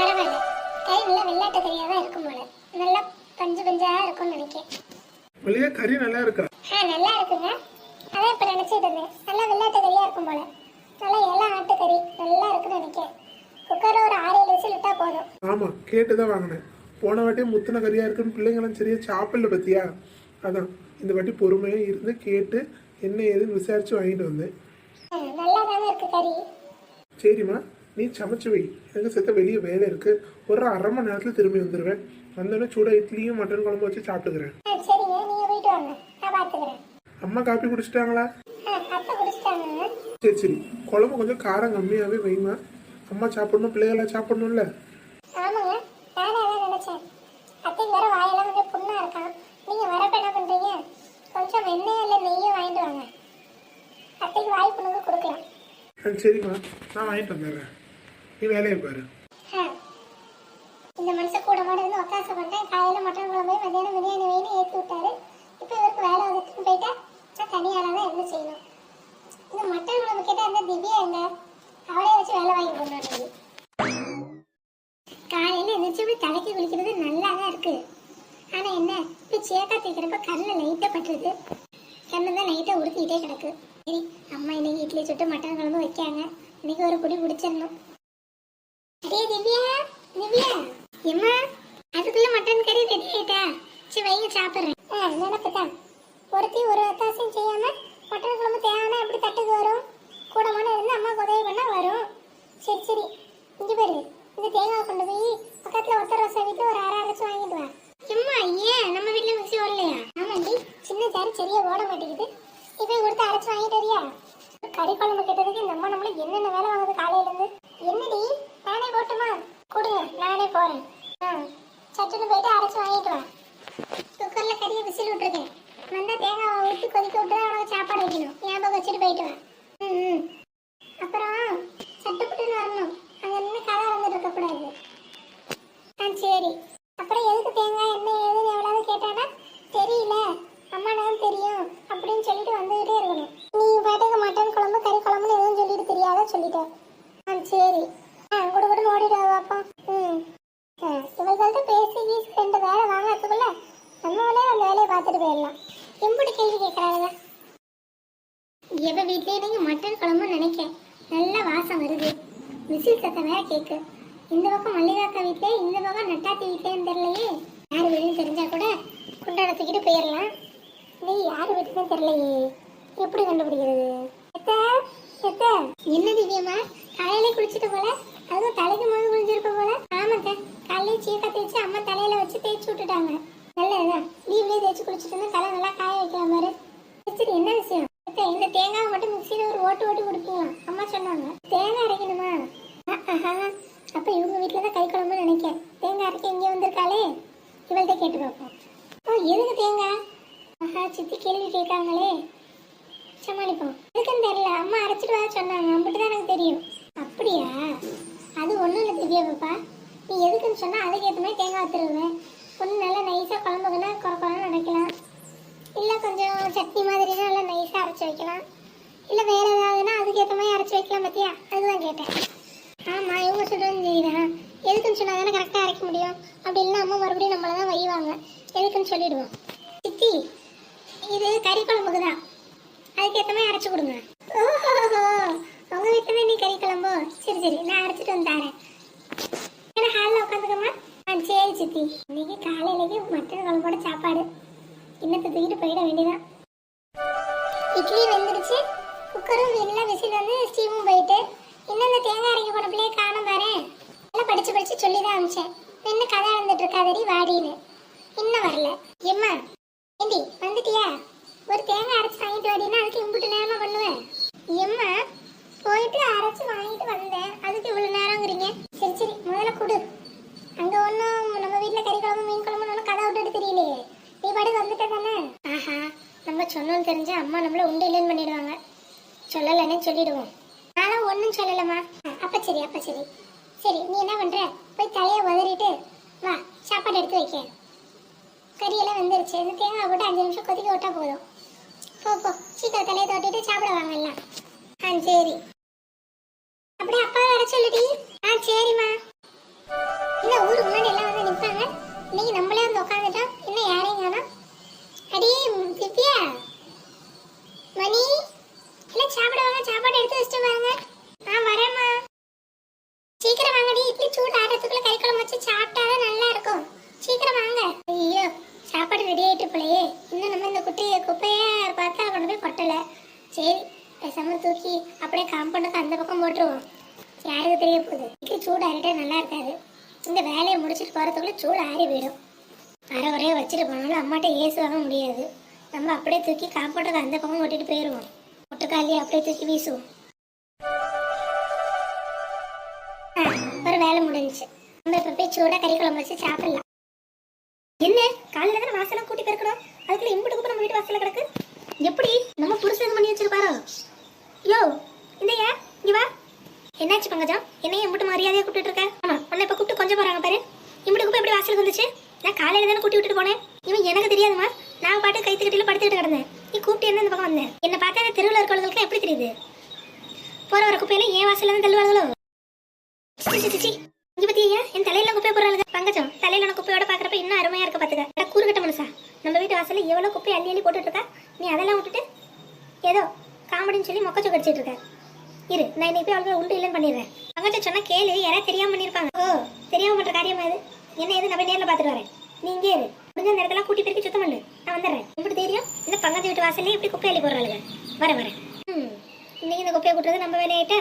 பரவாயில்ல. கறி நல்லா வெள்ளாட்டு கறியாக தான் இருக்கும் போல. நல்லா பஞ்சு பஞ்சாக இருக்கும்னு நினைக்கிறேன் வெளியே கறி நல்லா இருக்கா? ஆ நல்லா இருக்குங்க. அதான் இப்போ நினச்சிட்டு இருந்தேன். நல்லா வெள்ளாட்டு கறியாக இருக்கும் போல. நல்லா இலை ஆட்டுக்கறி நல்லா இருக்குன்னு நினைக்கிறேன் குக்கரில் ஒரு ஆறு ஏழு விசில் விட்டா போதும். ஆமா கேட்டு தான் வாங்கினேன். போன வாட்டி முத்தின கறியா இருக்குன்னு பிள்ளைங்களும் சரியா சாப்பிடல பத்தியா? அதான் இந்த வாட்டி பொறுமையா இருந்து கேட்டு என்ன ஏதுன்னு விசாரிச்சு வாங்கிட்டு வந்தேன். நல்லா தானே இருக்கு கறி. சரிம்மா. நீ சமைச்சு வை. எனக்கு செத்த வெளியே வேலை இருக்கு. ஒரு அரை மணி நேரத்துல திரும்பி வந்துடுவேன் வந்தோடனே சூட இட்லியும் மட்டன் குழம்பு வச்சு சாப்பிட்டுக்கிறேன். அம்மா காப்பி குடிச்சிட்டாங்களா? சரி சரி. குழம்பு கொஞ்சம் காரம் கம்மியாகவே வைமா அம்மா சாப்பிடணும் பிள்ளைகளாம் சாப்பிடணும்ல. சரிம்மா. நான் வாங்கிட்டு வந்துடுறேன். நீ வேலையை பாரு. இந்த மனுஷன் கூட மாட இருந்து ஒத்தாசை பண்ணேன் காலையில மட்டன் குழம்பு மத்தியானம் பிரியாணி வேணும் ஏற்றி விட்டாரு. இப்போ இவருக்கு வேலை வந்துட்டு போயிட்டா நான் தனியால தான் இருந்து செய்யணும். இந்த மட்டன் குழம்பு கேட்டா அந்த திவ்யா எங்க? அவளே வச்சு வேலை வாங்கி கொண்டு காலையில எந்திரிச்சு இப்படி தலைக்கு குளிக்கிறது நல்லா தான் இருக்கு. ஆனா என்ன இப்ப சேக்கா தேய்க்கிறப்ப கண்ணில் லைட்டா பட்டுருது. கண்ணு தான் லைட்டா உடுத்திக்கிட்டே கிடக்கு. சரி அம்மா இன்னைக்கு இட்லி சுட்டு மட்டன் குழம்பு வைக்காங்க. இன்னைக்கு ஒரு குடி குடிச்சிடணும் டேய் திவ்யா திவ்யா. எம்மா அதுக்குள்ள மட்டன் கறி ரெடி ஆயிட்டா? சரி வைங்க சாப்பிட்றேன். ஆ நினப்புதான். ஒருத்தி ஒரு அத்தாசையும் செய்யாம மட்டன் குழம்பு தேவைன்னா எப்படி தட்டுக்கு வரும்? கூட மணி இருந்து அம்மா உதவி பண்ணா வரும். சரி சரி. இங்க பாரு. இந்த தேங்காய் கொண்டு போய் பக்கத்துல ஒருத்தர் ரோசா வீட்டு ஒரு அரை அரைச்சு வாங்கிட்டு வா. எம்மா ஏன்? நம்ம வீட்ல மிக்ஸி ஓடலையா ஆமாண்டி சின்ன ஜார் சரியா ஓட மாட்டேங்குது. இப்போ கொடுத்து அரைச்சு வாங்கிட்டு வரியா? கறி குழம்பு கேட்டதுக்கு இந்த அம்மா நம்மளுக்கு என்னென்ன வேலை வாங்குது காலையில இருந்து? என்னடி? நானே போட்டுமா? கொடுங்க நானே போறேன். ஆ சட்டுன்னு போயிட்டு அரைச்சு வாங்கிட்டு வா. குக்கர்ல கறியை விசில் விட்டுருக்கேன். வந்தா தேங்காய் ஊற்றி கொதிக்க விட்டு அவனுக்கு சாப்பாடு வைக்கணும். ஞாபகம் வச்சுட்டு போயிட்டு வா. ம் ம். அப்புறம் சட்டுப்புட்டுன்னு வரணும் அங்க நின்று கதை வந்துட்டு இருக்கக்கூடாது ஆ சரி அப்புறம் எதுக்கு தேங்காய் என்ன ஏதுன்னு எவ்வளவு கேட்டானா தெரியல அம்மா நான் தெரியும் அப்படின்னு சொல்லிட்டு வந்துகிட்டே இருக்கணும் நீ பாட்டுக்கு மட்டன் குழம்பு கறி குழம்புன்னு எதுவும் சொல்லிட்டு தெரியாத சொல்லிட்டேன் ஆ சரி ஆ கூட கூட ஓடிடுவா பாப்பா ம் ஆ, இவள்கள்ட்ட பேசி கீசி ரெண்டு வேலை வாங்கிறதுக்குள்ள நம்ம வேலையை அந்த வேலையை பார்த்துட்டு போயிடலாம் எம்புடி கேள்வி கேட்குறாங்க எவ வீட்லயே நீங்க மட்டன் குழம்பு நினைக்கேன் நல்ல வாசம் வருது விசில் சத்தம் வேற கேக்கு. இந்த பக்கம் மல்லிகாக்கா வீட்லயே இந்த பக்கம் நட்டாத்தி வீட்லயும் தெரியலையே. யார் வீடுன்னு தெரிஞ்சா கூட குண்டாட தூக்கிட்டு போயிடலாம் நீ யார் வீட்டுன்னு தெரியலையே. எப்படி கண்டுபிடிக்கிறது? எத்த எத்த. என்ன திவ்யம்மா காலையிலே குளிச்சுட்டு போல? அதுவும் தலைக்கு முழு குளிச்சிருப்ப போல? ஆமாத்த காலையிலே சீக்கா தேய்ச்சி அம்மா தலையில வச்சு தேய்ச்சி விட்டுட்டாங்க. நல்லதுதான் லீவ்லயே தேய்ச்சி குளிச்சுட்டு இருந்தா தலை நல்லா காய வைக்கலாம் மாதிரி சரி என்ன விஷயம்? இந்த தேங்காவை மட்டும் மிக்சியில ஒரு ஓட்டு ஓட்டி கொடுப்பீங்களா? அம்மா சொன்னாங்க. தேங்காய் அரைக்கணுமா? அப்ப இவங்க வீட்டில் தான் கை குழம்புன்னு நினைக்கேன். தேங்காய் அரைக்க இங்கே வந்திருக்காளே? இவள்கிட்ட கேட்டு பார்ப்போம் ஓ எதுக்கு தேங்காய் ஆஹா சித்தி கேள்வி கேட்காங்களே சமாளிப்போம். எதுக்குன்னு தெரியல. அம்மா அரைச்சிட்டு வர சொன்னாங்க. அம்பிட்டு தான் எனக்கு தெரியும். அப்படியா? அது ஒன்றும் இல்லை திவ்யா பாப்பா. நீ எதுக்குன்னு சொன்னா அதுக்கேற்ற மாதிரி தேங்காய் திருவேன் ஒன்று நல்லா நைஸாக குழம்புக்குன்னா குறை குறைன்னு நினைக்கலாம். இல்லை கொஞ்சம் சட்னி மாதிரினா நல்லா நைஸாக அரைச்சி வைக்கலாம். இல்லை வேற ஏதாவதுன்னா அதுக்கேற்ற மாதிரி அரைச்சி வைக்கலாம் பார்த்தியா அதுதான் கேட்டேன். ஆமாம் இவங்க சொல்கிறது சரிதான். எதுக்குன்னு சொன்னா தானே கரெக்டாக அரைக்க முடியும். அப்படி இல்லைன்னா அம்மா மறுபடியும் நம்மளை தான் வைவாங்க எதுக்குன்னு சொல்லிடுவோம். சித்தி இது கறி குழம்புக்கு தான். அதுக்கேற்ற மாதிரி அரைச்சி கொடுங்க. ஓஹோ உங்க வீட்டில் நீ கறி குழம்போ? சரி சரி நான் அரைச்சிட்டு வந்து தரேன். ஏன்னா ஹாலில் உட்காந்துக்கம்மா ஆ சரி சித்தி. இன்னைக்கு காலையிலேயே மட்டன் குழம்போட சாப்பாடு. இன்னத்தை தூக்கிட்டு போயிட வேண்டியதான் இட்லி வெந்துடுச்சு. குக்கரும் எல்லாம் விசில் வந்து ஸ்டீமும் போயிட்டு இன்னும் இந்த தேங்காய் அரைக்க போன பிள்ளைய காணும் பாரு. எல்லாம் படிச்சு படிச்சு சொல்லி தான் அமிச்சேன் என்ன கதை நடந்துட்டு இருக்காதடி வாடின்னு. இன்னும் வரல. எம்மா ஏண்டி வந்துட்டியா? ஒரு தேங்காய் அரைச்சு வாங்கிட்டு வாடின்னா அதுக்கு இம்புட்டு நேரமா பண்ணுவேன் எம்மா போயிட்டு அரைச்சு வாங்கிட்டு வந்தேன் அதுக்கு இவ்வளவு நேரங்கிறீங்க சரி சரி முதல்ல கொடு அங்க ஒன்றும் நம்ம வீட்டில் கறி குழம்பு மீன் குழம்பு ஒன்றும் கதை விட்டுட்டு தெரியலையே நீ பாடு வந்துட்ட தானே ஆஹா நம்ம சொன்னோம் தெரிஞ்சா அம்மா நம்மள உண்டு இல்லைன்னு பண்ணிடுவாங்க சொல்லலைன்னே சொல்லிடுவோம் நானும் ஒன்றும் சொல்லலம்மா அ, அப்ப சரி அப்பா சரி. சரி நீ என்ன பண்ற? போய் தலையை உதறிட்டு வா சாப்பாடு எடுத்து வைக்க. கறியெல்லாம் வந்துருச்சு. இந்த தேங்காய் போட்டு அஞ்சு நிமிஷம் கொதிக்க விட்டா போதும். போ போ. சீக்கிரம் தலையை தொட்டிட்டு சாப்பிட வாங்கலாம் ஆ சரி. அப்படியே அப்பா வர சொல்லுடி. ஆ சரிம்மா. ஊருக்கு முன்னாடி எல்லாம் வந்து நிற்பாங்க இன்னைக்கு நம்மளே வந்து உட்காந்துட்டோம் இன்னும் யாரையும் காணும். அடி திவ்யா. மணி. எல்லாம் சாப்பிட வாங்க. சாப்பாடு எடுத்து வச்சுட்டு வாங்க ஆ வரேம்மா சீக்கிரம் வாங்கடி இட்லி சூடு ஆறதுக்குள்ள கறி குழம்பு வச்சு சாப்பிட்டாதான் நல்லா இருக்கும் சீக்கிரம் வாங்க ஐயோ சாப்பாடு ரெடி ஆயிட்டு போலயே இன்னும் நம்ம இந்த குட்டி குப்பைய பார்த்தா கொண்டு போய் கொட்டல சரி பேசாம தூக்கி அப்படியே காம்பவுண்டுக்கு அந்த பக்கம் போட்டுருவோம். யாருக்கு தெரிய போகுது? இட்லி சூடு ஆறிட்டா நல்லா இருக்காது. இந்த வேலையை முடிச்சிட்டு போறதுக்குள்ள சூடு ஆறி போயிடும். அரை குறைய வச்சுட்டு போனாலும் அம்மாட்ட ஏசு வாங்க முடியாது. நம்ம அப்படியே தூக்கி காம்பவுண்டுக்கு அந்த பக்கம் ஓட்டிட்டு போயிடுவோம் ஒட்டுக்காலியே அப்படியே தூக்கி வீசுவோம். ஒரு வேலை முடிஞ்சிச்சு. நம்ம இப்போ போய் சூடாக கறி குழம்பு வச்சு சாப்பிடலாம். என்ன? காலையில் தானே வாசலாம் கூட்டி பெருக்கணும்? அதுக்குள்ள இம்புட்டு குப்பை நம்ம வீட்டு வாசலில் கிடக்கு? எப்படி? நம்ம புருஷன் பண்ணி வச்சிருப்பாரோ? யோ இந்த ஏன் இங்க வா. என்னாச்சு பங்கஜம்? என்னையும் இம்புட்டு மரியாதையா கூப்பிட்டு இருக்க? ஆமா உன்னை இப்ப கூப்பிட்டு கொஞ்சம் போறாங்க பாரு. இம்புட்டு குப்பை எப்படி வாசலுக்கு வந்துச்சு? நான் காலையில தானே கூட்டி விட்டுட்டு போனேன். இவன் எனக்கு தெரியாதுமா நான் பாட்டு கைத்து படுத்துட்டு படுத்துக்கிட்டு கிடந்தேன். நீ கூப்பிட்டு என்ன இந்த பக்கம் வந்தேன் என்ன பார்த்தா அந்த தெருவில் இருக்கிறவங்களுக்கு எப்படி தெரியுது? போற வர குப்பையில ஏன் வாசல்ல தான் தள்ளுவாங்களோ? சி, இங்க பத்தியா என் தலையில குப்பை போடுறாங்க பங்கஜம் தலையில நான் குப்பையோட பாக்குறப்ப இன்னும் அருமையா இருக்க பாத்துக்க. கூறுகட்ட மனுஷா. நம்ம வீட்டு வாசல்ல எவ்வளவு குப்பை அள்ளி அள்ளி போட்டுட்டு இருக்கா? நீ அதெல்லாம் விட்டுட்டு ஏதோ காமெடின்னு சொல்லி மொக்கச்சோ கடிச்சிட்டு இருக்க இரு நான் இன்னைக்கு போய் அவளுக்கு உண்டு இல்லைன்னு பண்ணிடுறேன். பங்கஜம் சொன்னா கேளு யாராவது தெரியாம பண்ணிருப்பாங்க ஓ தெரியாம பண்ற காரியமா இது? என்ன எது நான் போய் நேர்ல பாத்துட்டு வரேன். நீ இங்கே இரு. முடிஞ்ச அந்த இடத்துல கூட்டி பெருக்கி சுத்தம் பண்ணு. நான் வந்துடுறேன். இப்படி தெரியும்? இந்த பங்கஜ வீட்டு வாசல்ல இப்படி குப்பை அள்ளி போடுறாளுங்க? வரேன் வரேன். ம் இன்னைக்கு இந்த குப்பையை கூட்டுறது நம்ம வேலையாயிட்டா?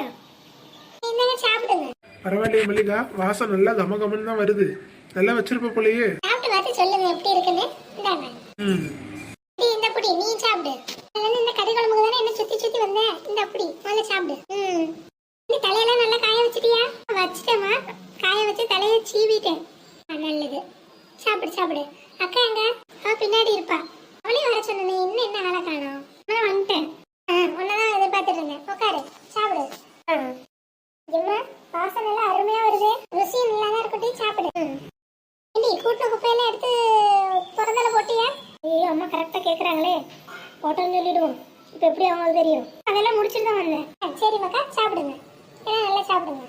என்னங்க சாப்பிடுங்க. பரவாயில்லையே மல்லிகா. வாசம் நல்லா கம கமன்னு தான் வருது. நல்லா வச்சிருப்ப போலயே. சாப்பிட்டு பார்த்து சொல்லுங்க எப்படி இருக்குன்னு. இந்தாங்க. ம். இந்த புடி நீ சாப்பிடு. கறி குழம்புக்கு தானே என்ன சுத்தி சுத்தி வந்தேன் இந்த அப்படி முதல்ல சாப்பிடு. ம். இந்த தலையெல்லாம் நல்லா காய வச்சிட்டியா? வச்சுட்டேம்மா. காய வச்சு தலையை சீவிட்டேன். ஆ, நல்லது. சாப்பிடு சாப்பிடு. அக்கா எங்க? அவ பின்னாடி இருப்பா. அவளையும் வர சொன்னேன் இன்னும் என்ன ஆளை காணோம்? நான் வந்துட்டேன். ஆ உன்னதான் எதிர்பார்த்துட்டு இருந்தேன் உட்காரு சாப்பிடு. ஆ. எம்மா வாசனை எல்லாம் அருமையா வருது. ருசியும் நல்லா தான் இருக்கட்டும் சாப்பிடு. ம். ஏண்டி கூட்டின குப்பையெல்லாம் எடுத்து திறந்தல போட்டியா? ஐயோ அம்மா கரெக்டாக கேட்குறாங்களே போட்டோன்னு சொல்லிடுவோம். இப்போ எப்படி அவங்களுக்கு தெரியும்? அதெல்லாம் முடிச்சுட்டு தான் வந்தேன். ஆ, சரி மக்கா சாப்பிடுங்க. ஏன்னா நல்லா சாப்பிடுங்க.